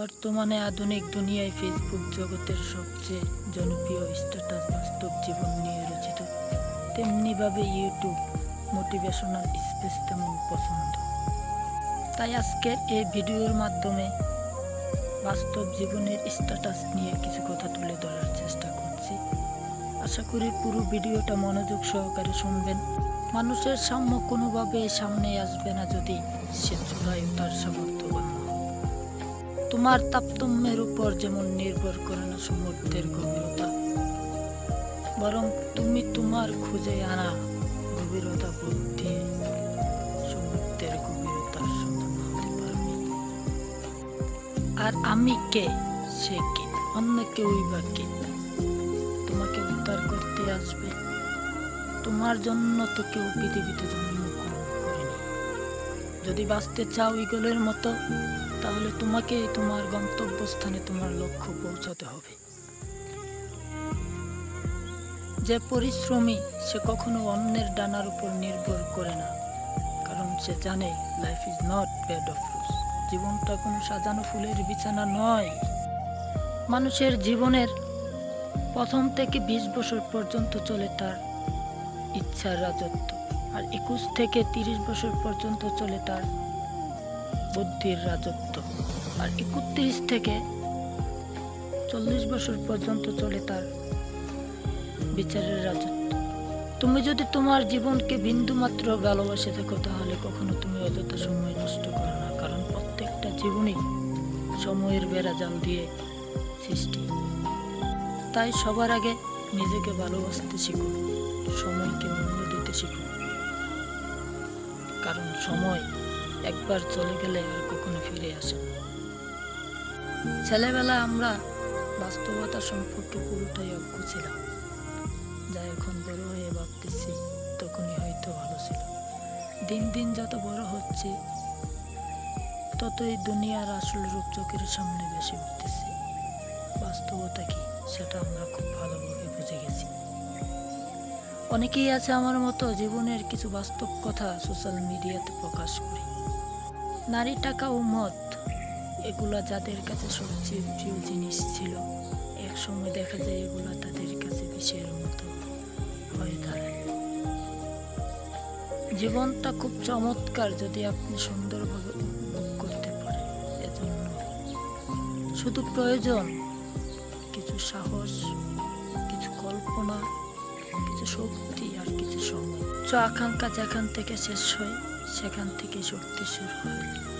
বর্তমানে আধুনিক দুনিয়ায় ফেসবুক জগতের সবচেয়ে জনপ্রিয় স্ট্যাটাস বাস্তব জীবন নিয়ে রচিত। তেমনিভাবে ইউটিউব মোটিভেশনাল স্পেস তেমন পছন্দ। তাই আজকের এই ভিডিওর মাধ্যমে বাস্তব জীবনের স্ট্যাটাস নিয়ে কিছু কথা তুলে ধরার চেষ্টা করছি। আশা করি পুরো ভিডিওটা মনোযোগ সহকারে শুনবেন। মানুষের সাম্য কোনোভাবে সামনে আসবে না যদি সে চূড়ায় তার সামর্থ্যবান। তোমার তাপতম্যের উপর যেমন নির্ভর করে না সমুদ্রের গভীরতা, বরং তুমি তোমার খুঁজে আনা গভীরতা বোধ দিয়ে সমুদ্রের গভীরতার হতে পারবে। আর আমি কে? সে কে? অন্য কেউই বা কে? তোমাকে উদ্ধার করতে আসবে। তোমার জন্য তো কেউ পৃথিবীতে করেনি। যদি বাঁচতে চাও ইগলের মতো, তাহলে তোমাকে তোমার গন্তব্যস্থানে তোমার লক্ষ্য পৌঁছাতে হবে। যে পরিশ্রমী সে কখনো অন্যের ডানার উপর নির্ভর করে না, কারণ সে জানে life is not bed of rose জীবনটা কোনো সাজানো ফুলের বিছানা নয়। মানুষের জীবনের প্রথম থেকে বিশ বছর পর্যন্ত চলে তার ইচ্ছার রাজত্ব। আর একুশ থেকে তিরিশ বছর পর্যন্ত চলে তার বুদ্ধির রাজত্ব। আর একত্রিশ থেকে চল্লিশ বছর পর্যন্ত চলে তার বিচারের রাজত্ব। তুমি যদি তোমার জীবনকে বিন্দুমাত্র ভালোবাসে থাকো, তাহলে কখনো তুমি অযথা সময় নষ্ট করো না, কারণ প্রত্যেকটা জীবনই সময়ের বেড়া জাল দিয়ে সৃষ্টি। তাই সবার আগে নিজেকে ভালোবাসতে শিখো, সময়কে মূল্য দিতে শিখো। কারণ সময় একবার চলে গেলে আর কখনো ফিরে আসে না। ছেলেবেলা আমরা বাস্তবতা সম্পর্কে পুরোটাই অজ্ঞ ছিলাম। যা এখন বড় হয়ে ভাবতেছি তখনই হয়তো ভালো ছিল। দিন দিন যত বড় হচ্ছে, ততই দুনিয়ার আসল রূপ চোখের সামনে বেশি উঠতেছে। বাস্তবতা কি, সেটা আমরা খুব ভালো অনেকেই আছে আমার মতো জীবনের কিছু বাস্তব কথা সোশ্যাল মিডিয়াতে প্রকাশ করি। নারী টাকা ও মদ, এগুলা যাদের কাছে সবচেয়ে প্রিয় জিনিস ছিল এক সময় দেখা যায় এগুলা তাদের কাছে বিষের মতো হয়ে দাঁড়ায়। জীবনটা খুব চমৎকার যদি আপনি সুন্দরভাবে উপভোগ করতে পারেন, এজন্য শুধু প্রয়োজন কিছু সাহস, কিছু কল্পনা কিছু শক্তি আর কিছু তো আকাঙ্ক্ষা যেখান থেকে শেষ হয়, সেখান থেকে শক্তি শুরু হয়।